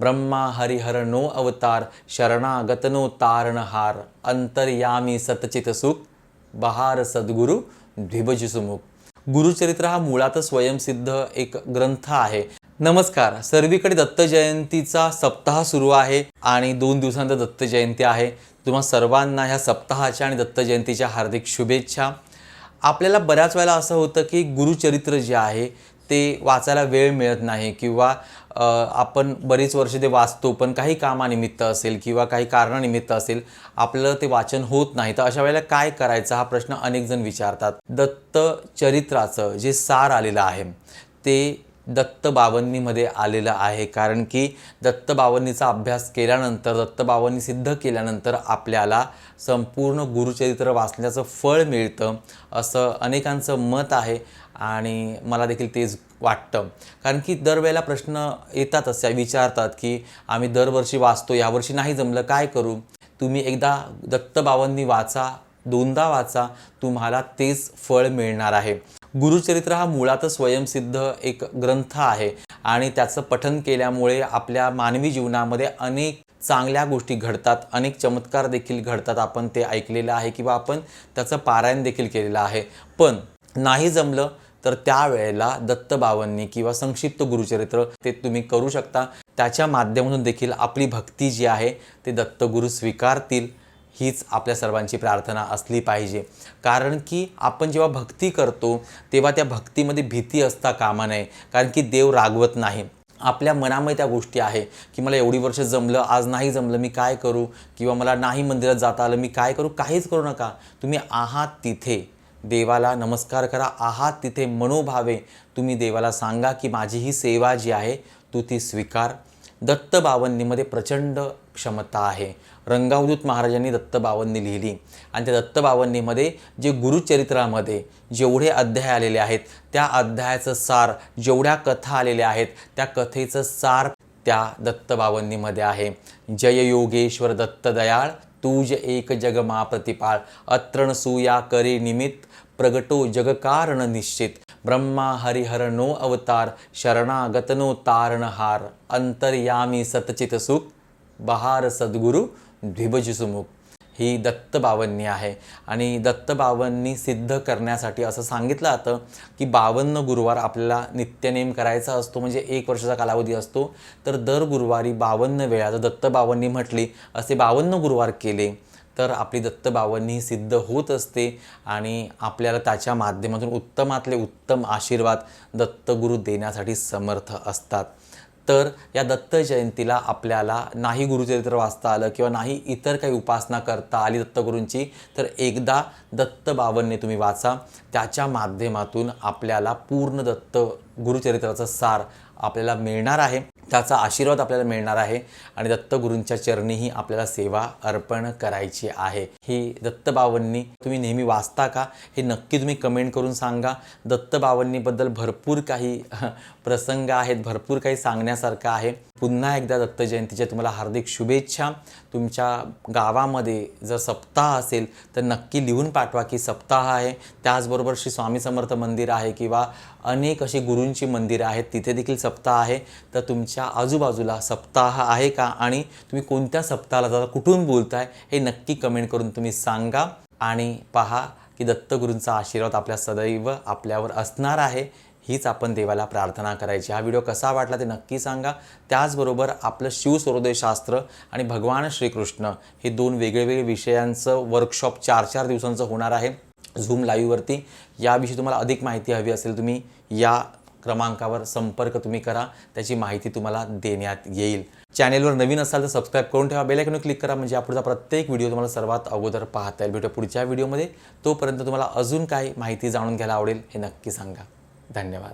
Brahma Harihar no अवतार शरणागत no तारणहार अंतर्यामी सतचित सुख बहार सद्गुरु द्विभज सुमुख गुरुचरित्र हा मुळातच स्वयंसिद्ध एक ग्रंथ आहे. नमस्कार सर्वीकडे दत्त जयंतीचा सप्ताह सुरू आहे आणि दोन दिवसांचा दत्त जयंती आहे. तुम्हा सर्वांना ह्या सप्ताहाच्या आणि दत्त जयंतीच्या हार्दिक शुभेच्छा. आपल्याला बऱ्याच वेळेला असं होतं की गुरुचरित्र जे आहे ते वाचायला वेळ मिळत नाही किंवा आपण बरीच वर्ष ते वाचतो पण काही कामानिमित्त असेल किंवा काही कारणानिमित्त असेल आपलं ते वाचन होत नाही. तर अशा वेळेला काय करायचं? हा प्रश्न अनेक जण विचारतात. दत्त चरित्राचं जे सार आलेलं आहे ते दत्तबावन्नीमध्ये आलेलं आहे. कारण की दत्तबावनीचा अभ्यास केल्यानंतर दत्तबावनी सिद्ध केल्यानंतर आपल्याला संपूर्ण गुरुचरित्र वाचण्याचं फळ मिळतं असं अनेकांचं मत आहे आणि मला देखील तेच वाटतं. कारण की दरवेळेला प्रश्न येतातच त्या विचारतात की आम्ही दरवर्षी वाचतो यावर्षी नाही जमलं काय करू? तुम्ही एकदा दत्तबावन्नी वाचा दोनदा वाचा तुम्हाला तेच फळ मिळणार आहे. गुरुचरित्र हा मुळातच स्वयंसिद्ध एक ग्रंथ आहे आणि त्याचं पठन केल्यामुळे आपल्या मानवी जीवनामध्ये अनेक चांगल्या गोष्टी घडतात अनेक चमत्कार देखील घडतात. आपण ते ऐकलेलं आहे किंवा आपण त्याचं पारायण देखील केलेलं आहे. पण नाही जमलं तर त्यावेळेला दत्तबावांनी किंवा संक्षिप्त गुरुचरित्र ते तुम्ही करू शकता. त्याच्या माध्यमातून देखील आपली भक्ती जी आहे ते दत्तगुरू स्वीकारतील. हीच आपल्या सर्वांची प्रार्थना असली पाहिजे. कारण की आपण जेव्हा भक्ती करतो तेव्हा त्या भक्तीमध्ये भीती असता कामा नये. कारण की देव रागवत नाही. आपल्या मनामध्ये त्या गोष्टी आहे की मला एवढी वर्ष जमलं आज नाही जमलं मी काय करू? किंवा मला नाही मंदिरात जाता आलं मी काय करू? काहीच करू नका. तुम्ही आहात तिथे. देवाला नमस्कार करा. आहात तिथे मनोभावे. तुम्ही देवाला सांगा की माझी ही सेवा जी आहे तू ती स्वीकार. दत्त बावन्नीमध्ये प्रचंड क्षमता आहे. रंगावधूत महाराजांनी दत्तबावंनी लिहिली. आणि त्या दत्तबावंनीमध्ये जे गुरुचरित्रामध्ये जेवढे अध्याय आलेले आहेत त्या अध्यायाचं सार जेवढ्या कथा आलेल्या आहेत त्या कथेचं सार त्या दत्तबावंनीमध्ये आहे. जय योगेश्वर दत्त दयाळ तुज एक जग मा प्रतिपाळ अत्रण सुया करे निमित्त प्रगटो जगकारण निश्चित. ब्रह्मा हरिहर नो अवतार शरणागत नो तारणहार. अंतर्यामी सतचित सुख बहार सद्गुरु द्विभजीसुमुख ही दत्तबावन्नी आहे. आणि दत्तबावन्नी सिद्ध करण्यासाठी असं सांगितलं जातं की बावन्न गुरुवार आपल्याला नित्यनेम करायचा असतो म्हणजे एक वर्षाचा कालावधी असतो. तर दर गुरुवारी बावन्न वेळा जर दत्तबावन्नी म्हटली असे बावन्न गुरुवार केले तर आपली दत्तबावन्नी सिद्ध होत असते आणि आपल्याला त्याच्या माध्यमातून उत्तमातले उत्तम आशीर्वाद दत्तगुरू देण्यासाठी समर्थ असतात. तर या दत्त जयंतीला आपल्याला नाही गुरुचरित्र वाचता आलं किंवा नाही इतर काही उपासना करता आली दत्तगुरूंची तर एकदा दत्त बावनने तुम्ही वाचा. त्याच्या माध्यमातून आपल्याला पूर्ण दत्त गुरुचरित्राचा सार आपल्याला मिळणार आहे. त्याचा आशीर्वाद आपल्याला मिळणार आहे. आणि दत्तगुरूंच्या चरणीही आपल्याला सेवा अर्पण करायची आहे. ही दत्तबावन्नी तुम्ही नेहमी वाचता का? हे नक्की तुम्ही कमेंट करून सांगा. दत्तबावन्नीबद्दल भरपूर काही प्रसंग आहेत. भरपूर काही सांगण्यासारखं आहे. पुन्हा एकदा दत्त जयंतीच्या तुम्हाला हार्दिक शुभेच्छा. तुमच्या गावामध्ये जर सप्ताह असेल तर नक्की लिहून पाठवा की सप्ताह आहे. त्याचबरोबर श्री स्वामी समर्थ मंदिर आहे किंवा अनेक अशी गुरूंची मंदिरं आहेत तिथे देखील सप्ताह आहे. तर तुमच्या आजूबाजूला सप्ताह आहे का? आणि तुम्ही कोणत्या सप्ताहाला जाता? कुठून बोलताय? हे नक्की कमेंट करून तुम्ही सांगा. आणि पहा की दत्तगुरूंचा आशीर्वाद आपल्या सदैव आपल्यावर असणार आहे. हीच आपण देवाला प्रार्थना करायची. हा व्हिडिओ कसा वाटला ते नक्की सांगा. त्याचबरोबर आपलं शिवसूर्योदय शास्त्र आणि भगवान श्रीकृष्ण हे दोन वेगळेवेगळे विषयांचं वर्कशॉप चार चार दिवसांचं होणार आहे. झूम लाईव्हवरती याविषयी तुम्हाला अधिक माहिती हवी असेल तुम्ही या क्रमांकावर संपर्क तुम्ही करा. त्याची माहिती तुम्हाला देण्यात येईल. चॅनेलवर नवीन असाल तर सबस्क्राईब करून ठेवा. बेलायकन क्लिक करा. म्हणजे पुढचा प्रत्येक व्हिडिओ तुम्हाला सर्वात अगोदर पाहता येईल. भेटू पुढच्या व्हिडिओमध्ये तोपर्यंत तुम्हाला अजून काय माहिती जाणून घ्यायला आवडेल हे नक्की सांगा. धन्यवाद.